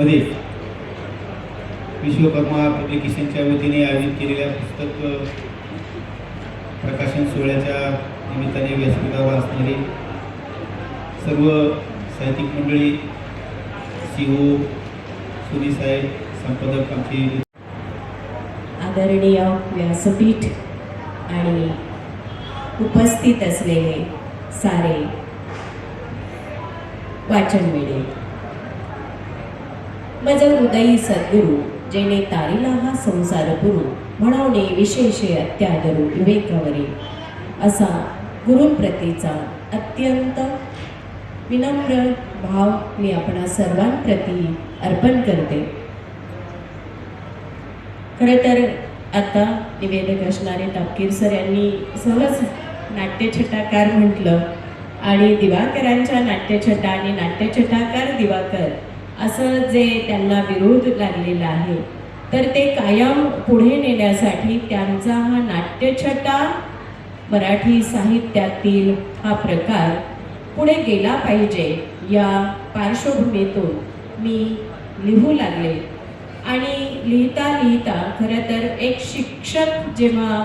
मध्ये विश्वकर्मा पब्लिकेशनच्या वतीने आयोजित केलेल्या पुस्तक प्रकाशन सोहळ्याच्या निमित्ताने व्यासपीठावर वाचणारे सर्व साहित्यिक मंडळी सी ओ सुनी साहेब संपादक आमचे आदरणीय व्यासपीठ आणि उपस्थित असलेले सारे वाचन मिळेल मज हृदयी सद्गुरु जेणे तारिला हा संसार गुरु म्हणवणे विशेषे अत्यादरू विवेकवरे. असा गुरुप्रतीचा अत्यंत विनम्र भाव मी आपणा सर्वांप्रती अर्पण करते. खरं तर आता निवेदक असणारे तापकीर सर यांनी सहज नाट्यछटाकार म्हटलं आणि दिवाकरांच्या नाट्यछटा आणि नाट्यछटाकार दिवाकर असं जे त्यांना विरोध लागलेला आहे तर ते कायम पुढे नेण्यासाठी त्यांचा हा नाट्यछटा मराठी साहित्यातील हा प्रकार पुढे गेला पाहिजे या पार्श्वभूमीतून मी लिहू लागले. आणि लिहिता लिहिता खरं तर एक शिक्षक जेव्हा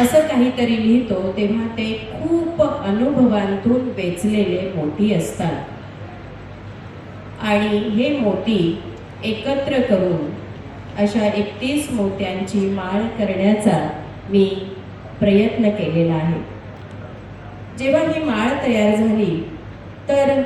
असं काहीतरी लिहितो तेव्हा ते खूप अनुभवांतून वेचलेले मोठी असतात. आणि हे मोती एकत्र करून अशा एकतीस मोत्यांची माळ करण्याचा मी प्रयत्न केलेला आहे. जेव्हा ही माळ तयार झाली तर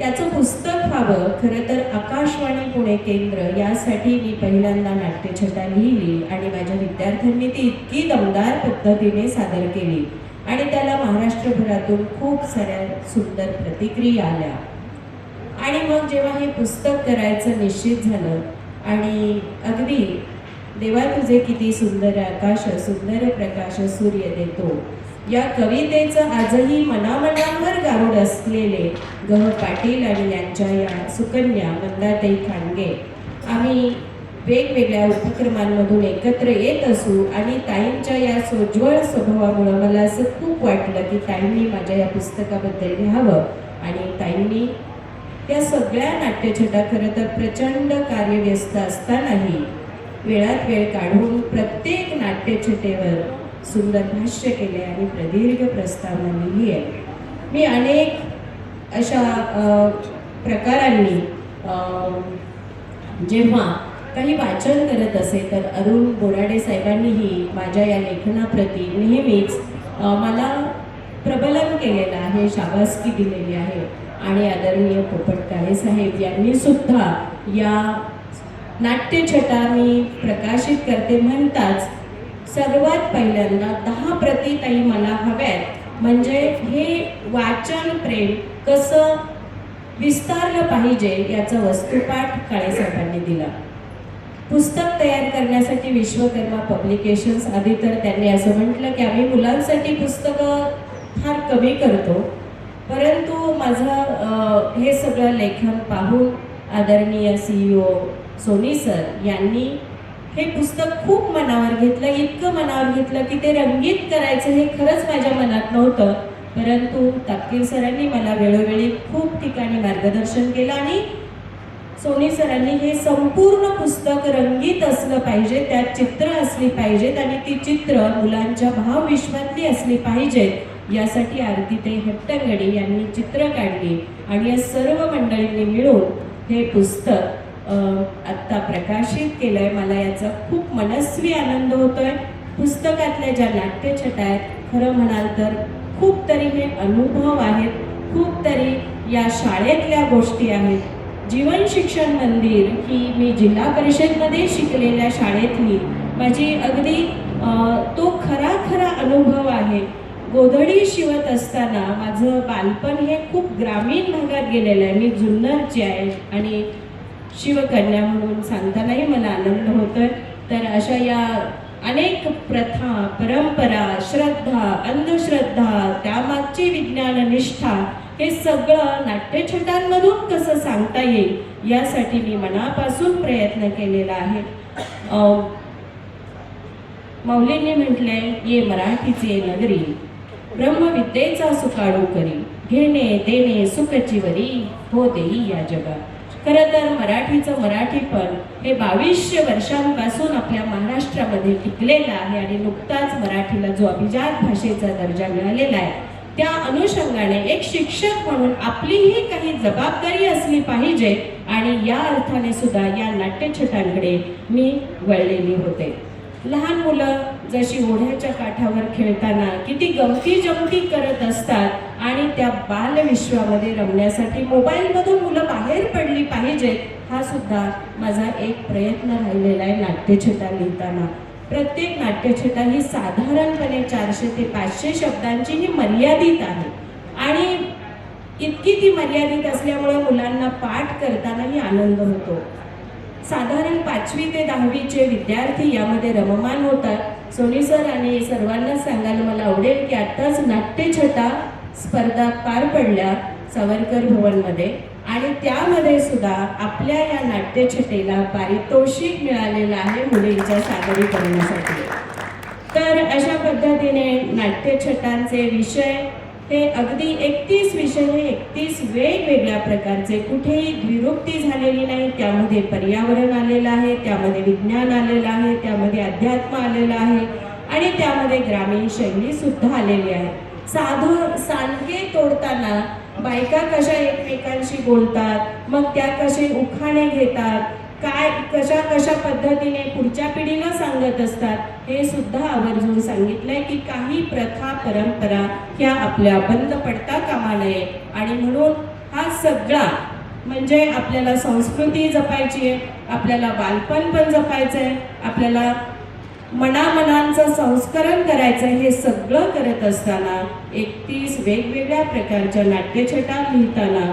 याचं पुस्तक व्हावं खरं तर आकाशवाणी पुणे केंद्र यासाठी मी पहिल्यांदा नाट्यछटा लिहिली आणि माझ्या विद्यार्थ्यांनी ती इतकी दमदार पद्धतीने सादर केली आणि त्याला महाराष्ट्रभरातून खूप साऱ्या सुंदर प्रतिक्रिया आल्या. आणि मग जेव्हा हे पुस्तक करायचं निश्चित झालं आणि अगदी देवा तुझे किती सुंदर आकाश सुंदर प्रकाश सूर्य देतो. या कवितेचं आजही मनामनावर गारुड असलेले गह पाटील आणि यांच्या या सुकन्या मंदाताई खांडगे. आम्ही वेगवेगळ्या उपक्रमांमधून एकत्र येत असू आणि ताईंच्या या सोज्वळ स्वभावामुळं मला असं खूप वाटलं की ताईंनी माझ्या या पुस्तकाबद्दल लिहावं आणि ताईंनी त्या सगळ्या नाट्यछटा खरं तर प्रचंड कार्यव्यस्त असतानाही वेळात वेळ काढून प्रत्येक नाट्यछटेवर सुंदर भाष्य केले आणि प्रदीर्घ प्रस्तावना लिहिली आहे. मी अनेक अशा प्रकारांनी जेव्हा काही वाचन करत असे तर अरुण बोराडे साहेबांनीही माझ्या या लेखनाप्रती नेहमीच मला प्रबलन केलेलं आहे शाबासकी दिलेली आहे. आणि आदरणीय पोपट काळे साहेब यांनी सुद्धा या नाट्यछटा मी प्रकाशित करते म्हणताच सर्वात पहिल्यांदा दहा प्रती ताई मला हव्यात. म्हणजे हे वाचन प्रेम कसं विस्तारलं पाहिजे याचा वस्तुपाठ काळेसाहेबांनी दिला. पुस्तक तयार करण्यासाठी विश्वकर्मा पब्लिकेशन्स आधी तर त्यांनी असं म्हटलं की आम्ही मुलांसाठी पुस्तकं फार कमी करतो. परंतु माझं हे सगळं लेखन पाहून आदरणीय सी ओ सोनी सर यांनी हे पुस्तक खूप मनावर घेतलं इतकं मनावर घेतलं की ते रंगीत करायचं हे खरंच माझ्या मनात नव्हतं. परंतु तापकीर सरांनी मला वेळोवेळी खूप ठिकाणी मार्गदर्शन केलं आणि सोनी सरांनी हे संपूर्ण पुस्तक रंगीत असलं पाहिजे त्यात चित्र असली पाहिजेत आणि ती चित्र मुलांच्या भावविश्वातली असली पाहिजेत. यासाठी आरतीताई हट्टंगडी यांनी चित्र काढली आणि या सर्व मंडळींनी मिळून हे पुस्तक आत्ता प्रकाशित केलं आहे मला याचा खूप मनस्वी आनंद होतोय. पुस्तकातल्या ज्या नाट्यछटा आहेत खरं म्हणाल तर खूप तरी हे अनुभव आहेत. खूप तरी या शाळेतल्या गोष्टी आहेत. जीवन शिक्षण मंदिर ही मी जिल्हा परिषदमध्ये शिकलेल्या शाळेतली. माझी अगदी तो खरा खरा अनुभव आहे. गोधडी शिवत असताना माझं बालपण हे खूप ग्रामीण भागात गेलेलं आहे. मी जुन्नरची आहे आणि शिवकन्या म्हणून सांगतानाही मला आनंद होतोय. तर अशा या अनेक प्रथा परंपरा श्रद्धा अंधश्रद्धा त्यामागची विज्ञान निष्ठा हे सगळं नाट्यछटांमधून कसं सांगता येईल यासाठी मी मनापासून प्रयत्न केलेला आहे. माऊलींनी मौलींनी म्हटलंय ये मराठीचे नगरी. ब्रह्मविद्येचा सुकाळू करी. घेणे देणे सुखचिवरी हो देई या जगात खरं तर मराठीचं मराठीपण हे बावीसशे वर्षांपासून आपल्या महाराष्ट्रामध्ये टिकलेलं आहे आणि नुकताच मराठीला जो अभिजात भाषेचा दर्जा मिळालेला आहे त्या अनुषंगाने एक शिक्षक म्हणून आपलीही काही जबाबदारी असली पाहिजे आणि या अर्थाने सुद्धा या नाट्यछटांकडे मी वळलेली होते. लहान मुलं जशी ओढ्याच्या काठावर खेळताना किती गमती जमती करत असतात आणि त्या बालविश्वामध्ये रमण्यासाठी मोबाईलमधून मुलं बाहेर पडली पाहिजेत हा सुद्धा माझा एक प्रयत्न राहिलेला आहे नाट्यछटा लिहिताना. प्रत्येक नाट्यछटा ही साधारणपणे चारशे ते पाचशे शब्दांची ही मर्यादित आहे. आणि इतकी ती मर्यादित असल्यामुळे मुलांना पाठ करतानाही आनंद होतो. साधारण पाचवी ते दहावीचे विद्यार्थी यामध्ये रममान होतात. सोनी सर आणि सर्वांनाच सांगायला मला आवडेल की आत्ताच नाट्यछटा स्पर्धा पार पडल्या सावरकर भवनमध्ये. आणि त्यामध्ये सुद्धा आपल्या या नाट्यछटेला पारितोषिक मिळालेलं आहे मुलींच्या सादरीकरणासाठी. तर अशा पद्धतीने नाट्यछटांचे विषय ते अगदी एकतीस विषय हे एकतीस वेगवेगळ्या प्रकारचे कुठेही द्विरुक्ती झालेली नाही. त्यामध्ये पर्यावरण आलेलं आहे त्यामध्ये विज्ञान आलेलं आहे त्यामध्ये अध्यात्म आलेलं आहे आणि त्यामध्ये ग्रामीण शैली सुद्धा आलेली आहे. साधू सांगे तोडताना बायका कशा एकमेकांशी बोलतात मग त्या कसे उखाणे घेतात काय कशा कशा पद्धतीने पुढच्या पिढीला सांगत असतात हे सुद्धा आवर्जून सांगितलंय की काही प्रथा परंपरा ह्या आपल्या बंद पडता कामा नये. आणि म्हणून हा सगळा म्हणजे आपल्याला संस्कृती जपायची आहे आपल्याला बालपण पण जपायचं आहे आपल्याला मनामनांचं संस्करण करायचं हे सगळं करत असताना एकतीस वेगवेगळ्या प्रकारच्या नाट्यछटा लिहिताना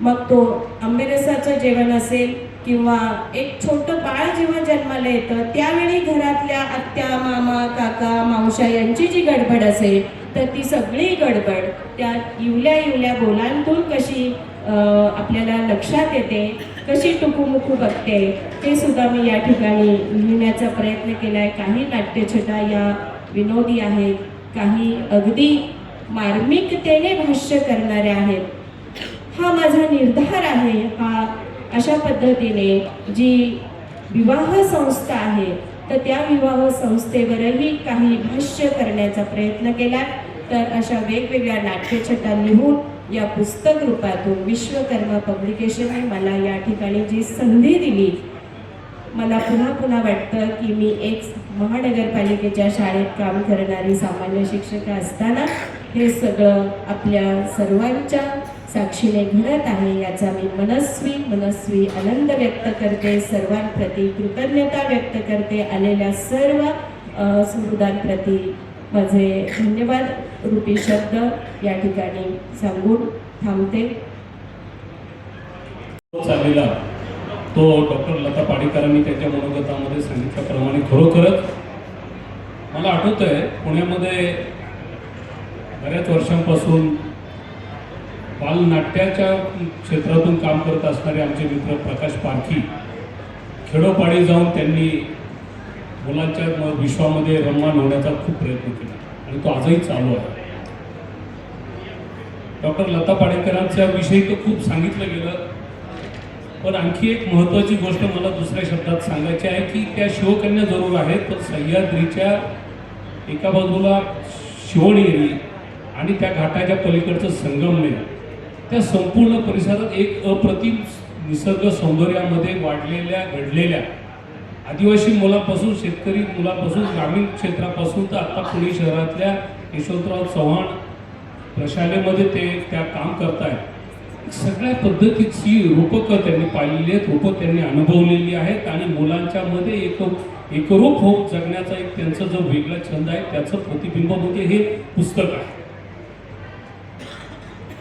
मग तो आंबेरसाचं जेवण असेल किंवा एक छोटं बाळ जेव्हा जन्माला येतं त्यावेळी घरातल्या आत्या मामा काका मावशा यांची जी गडबड असेल तर ती सगळी गडबड त्या इवल्या इवल्या बोलांतून कशी आपल्याला लक्षात येते कशी टुकूमुकू बघते ते सुद्धा मी या ठिकाणी लिहिण्याचा प्रयत्न केला आहे काही नाट्यछटा या विनोदी आहेत काही अगदी मार्मिकतेने भाष्य करणाऱ्या आहेत. हा माझा निर्धार आहे हा अशा पद्धतीने जी विवाह संस्था आहे तर त्या विवाह संस्थेवरही काही भाष्य करण्याचा प्रयत्न केला. तर अशा वेगवेगळ्या नाट्यछटा लिहून या पुस्तक रूपातून विश्वकर्मा पब्लिकेशनने मला या ठिकाणी जी संधी दिली मला पुन्हा पुन्हा वाटतं की मी एक महानगरपालिकेच्या शाळेत काम करणारी सामान्य शिक्षिका असताना हे सगळं आपल्या सर्वांच्या साक्षीने घडत आहे. याचा मी मनस्वी मनस्वी आनंद व्यक्त करते. सर्वांप्रती कृतज्ञता व्यक्त करते. आलेल्या सर्व सुहृदांप्रती माझे धन्यवाद. रूपी शब्द या ठिकाणी सांगून थांबते. चाललेला तो डॉक्टर लता पाडेकरांनी त्यांच्या मनोगतामध्ये सांगितल्याप्रमाणे खरोखरच मला आठवत आहे पुण्यामध्ये बऱ्याच वर्षांपासून बालनाट्याच्या क्षेत्रातून काम करत असणारे आमचे मित्र प्रकाश पारखी खेडोपाडी जाऊन त्यांनी मुलांच्या विश्वामध्ये रममान होण्याचा खूप प्रयत्न केला. आणि तो आजही चालू आहे. डॉक्टर लता पाडेकरांच्या विषयी तर खूप सांगितलं गेलं. पण आणखी एक महत्त्वाची गोष्ट मला दुसऱ्या शब्दात सांगायची आहे की त्या शिवकन्या जरूर आहेत पण सह्याद्रीच्या एका बाजूला शिवणेरी आणि त्या घाटाच्या पलीकडचं संगमनेर. त्या संपूर्ण परिसरात एक अप्रतिम निसर्ग सौंदर्यामध्ये वाढलेल्या घडलेल्या आदिवासी मुलापासून शेतकरी मुलापासून ग्रामीण क्षेत्रापासून तर आता पुणे शहरातल्या यशवंतराव चव्हाण प्रशालेमध्ये ते त्या काम करतायत. सगळ्या पद्धतीची रूपकं त्यांनी पाहिलेली आहेत रूपं त्यांनी अनुभवलेली आहेत आणि मुलांच्या मध्ये एक एकरूप होऊन जगण्याचा एक त्यांचा जो वेगळा छंद आहे त्याचं प्रतिबिंब म्हणजे हे पुस्तक आहे.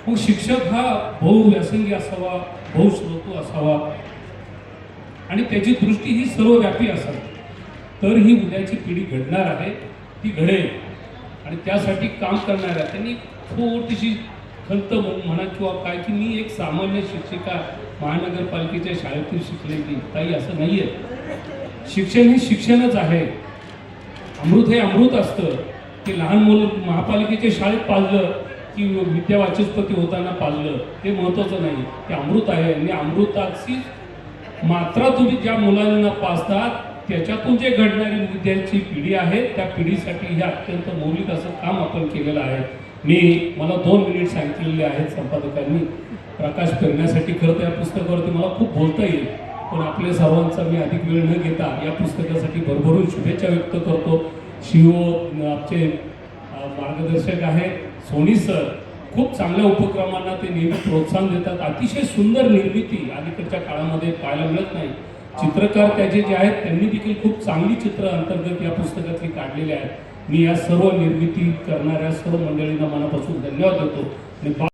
मग शिक्षक हा बहुव्यासंगी असावा बहुश्रोतू असावा. आणि त्याची दृष्टी ही सर्वव्यापी असावी. तर ही उद्याची पिढी घडणार आहे ती घडेल. आणि त्यासाठी काम करणाऱ्या त्यांनी थोडीशी खंत म्हणा किंवा काय की मी एक सामान्य शिक्षिका महानगरपालिकेच्या शाळेतून शिकलेली काही असं नाही आहे शिक्षण हे शिक्षणच आहे. अमृत हे अमृत असतं. की लहान मुलं महापालिकेच्या शाळेत पाजलं की विद्या वाचस्पती होताना पाजलं ते महत्त्वाचं नाही. ते अमृत आहे आणि अमृताची मात्रा तुम्ही ज्या मुलांना पाचतात त्याच्यातून जे घडणारी विद्याची पिढी आहे त्या पिढीसाठी हे अत्यंत मौलिक असं काम आपण केलेलं आहे. मी मला दोन मिनिट सांगितलेले आहेत संपादकांनी. प्रकाश करण्यासाठी खरं तर या पुस्तकावरती मला खूप बोलता येईल पण आपल्या सर्वांचा मी अधिक वेळ न घेता या पुस्तकासाठी भरभरून शुभेच्छा व्यक्त करतो. शिओ आमचे मार्गदर्शक आहेत. सोनी सर खूप चांगल्या उपक्रमांना ते नेहमी प्रोत्साहन देतात. अतिशय सुंदर निर्मिती अलीकडच्या काळामध्ये पाहायला मिळत नाही. चित्रकार त्याचे जे आहेत त्यांनी देखील खूप चांगली चित्र अंतर्गत या पुस्तकातली काढलेली आहेत. मी या सर्व निर्मिती करणाऱ्या सर्व मंडळींना मनापासून धन्यवाद देतो. आणि